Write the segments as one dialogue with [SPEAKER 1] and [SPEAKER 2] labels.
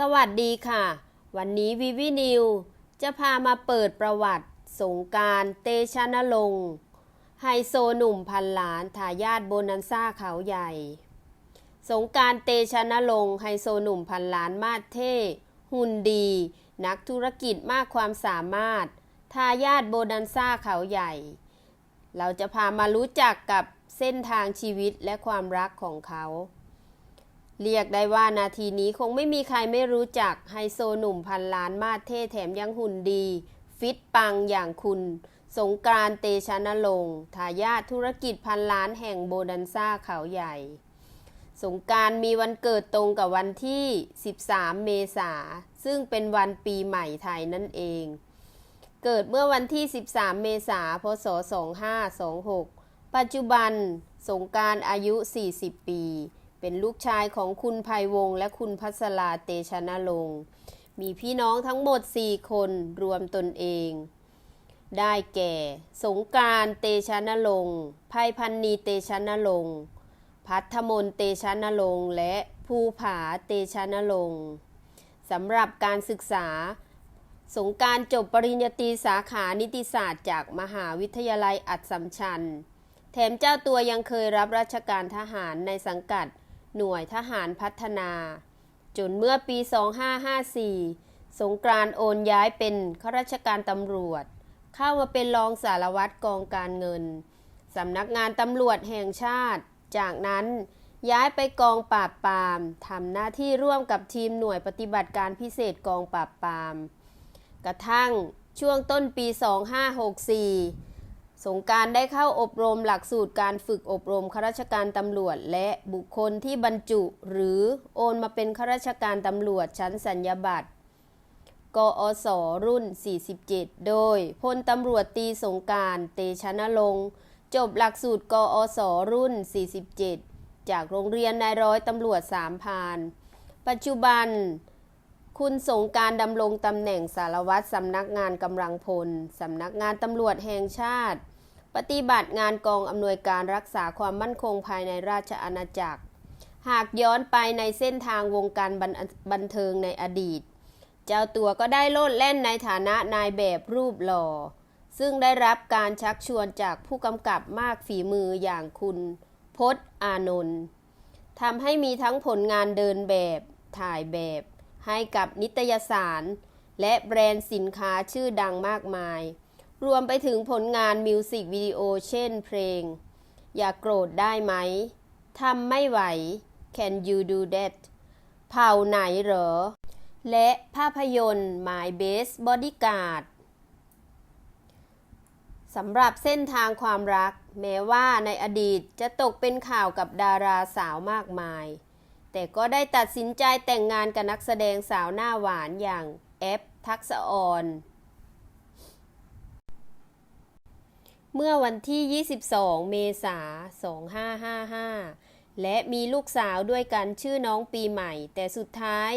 [SPEAKER 1] สวัสดีค่ะ วันนี้วิวินิว จะพามาเปิดประวัติ สงการเตชะนรงค์ไฮโซหนุ่มพันล้านทายาทโบนันซ่าเขาใหญ่ สงการเตชะนรงค์ไฮโซหนุ่มพันล้านมาดเท่หุ่นดี นักธุรกิจมากความสามารถ ทายาทโบนันซ่าเขาใหญ่ เราจะพามารู้จักกับเส้นทางชีวิตและความรักของเขา เรียกได้ว่านาทีนี้คงไม่มีใครไม่รู้จักไฮโซหนุ่มพันล้านมาดเท่แถมยังหุ่นดี ฟิตปังอย่างคุณ สงกรานเตชะนรงค์ทายาทธุรกิจพันล้านแห่งโบดันซ่าเขาใหญ่ สงการมีวันเกิดตรงกับวันที่ 13 เมษา ซึ่งเป็นวันปีใหม่ไทยนั่นเอง เกิดเมื่อวันที่ 13 เมษาพศ 2526 ปัจจุบันสงการอายุ 40 ปี เป็นลูกชายของคุณภัยวงศ์และคุณพัสราเตชะนรงมีพี่น้องทั้งหมด 4 คนรวมตนเอง ได้แก่ สงการเตชะนรงภัยพันนีเตชะนรงพัทธมน์เตชะนรงและภูผาเตชะนรงสำหรับการศึกษา สงการจบปริญญาตรีสาขานิติศาสตร์ จากมหาวิทยาลัยอัดสัมชัญแถมเจ้าตัวยังเคยรับราชการทหารในสังกัด หน่วยทหารพัฒนา จนเมื่อปี 2554 สงกรานต์โอนย้ายเป็นข้าราชการตำรวจ เข้ามาเป็นรองสารวัตรกองการเงินสำนักงานตำรวจแห่งชาติ จากนั้นย้ายไปกองปราบปรามทำหน้าที่ร่วมกับทีมหน่วยปฏิบัติการพิเศษกองปราบปราม กระทั่งช่วงต้นปี 2564 สงการได้เข้าอบรมหลักสูตรการฝึกอบรมข้าราชการตำรวจ และบุคคลที่บรรจุ หรือโอนมาเป็นข้าราชการตำรวจชั้นสัญญาบัตรกอสรุ่น 47 โดยพลตำรวจตีสงการเตชะนรงค์จบหลักสูตรกอสรุ่น 47 จากโรงเรียนนายร้อยตำรวจสามพานปัจจุบัน คุณสงการดำรงตำแหน่งสารวัตรสำนักงานกำลังพล สำนักงานตำรวจแห่งชาติ ปฏิบัติงานกองอำนวยการรักษาความมั่นคงภายในราชอาณาจักร หากย้อนไปในเส้นทางวงการบันบนเทิงในอดีต เจ้าตัวก็ได้โลดแล่นในฐานะนายแบบรูปหล่อ ซึ่งได้รับการชักชวนจากผู้กำกับมากฝีมืออย่างคุณพศอานนท์ทำให้มีทั้งผลงานเดินแบบ ถ่ายแบบ ให้กับนิตยสาร และแบรนด์สินค้าชื่อดังมากมาย รวมไปถึงผลงานมิวสิกวิดีโอเช่นเพลง อย่ากโกรธได้ไหม ทำไม่ไหว Can you do that เผ่าไหนเหรอ และภาพยนตร์ My Best Bodyguard สำหรับเส้นทางความรัก แม้ว่าในอดีตจะตกเป็นข่าวกับดาราสาวมากมาย แต่ก็ได้ตัดสินใจแต่งงานกับนักแสดงสาวหน้าหวานอย่างแอปทักษออน เมื่อวันที่ 22 เมษายน 2555 และมีลูกสาวด้วยกันชื่อน้องปีใหม่ แต่สุดท้าย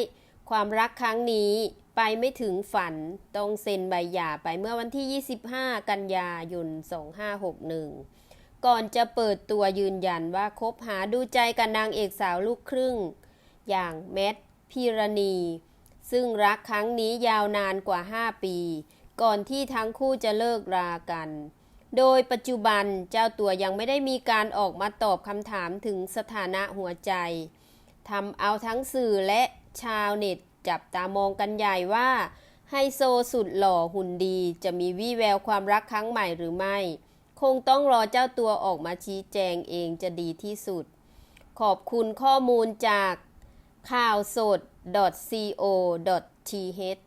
[SPEAKER 1] ความรักครั้งนี้ไปไม่ถึงฝันต้องเซ็นใบหย่าไปเมื่อวันที่ 25 กันยายน 2561 ก่อนจะเปิดตัวยืนยันว่าคบหาดูใจกับนางเอกสาวลูกครึ่ง อย่างแมทพิรณี ซึ่งรักครั้งนี้ยาวนานกว่า 5 ปี ก่อนที่ทั้งคู่จะเลิกรากัน โดยปัจจุบันเจ้าตัวยังไม่ได้มีการออกมาตอบคำถามถึงสถานะหัวใจทำเอาทั้งสื่อและชาวเน็ตจับตามองกันใหญ่ว่าไฮโซสุดหล่อหุ่นดี จะมีวี่แววความรักครั้งใหม่หรือไม่ คงต้องรอเจ้าตัวออกมาชี้แจงเองจะดีที่สุด ขอบคุณข้อมูลจากข่าวสด co.th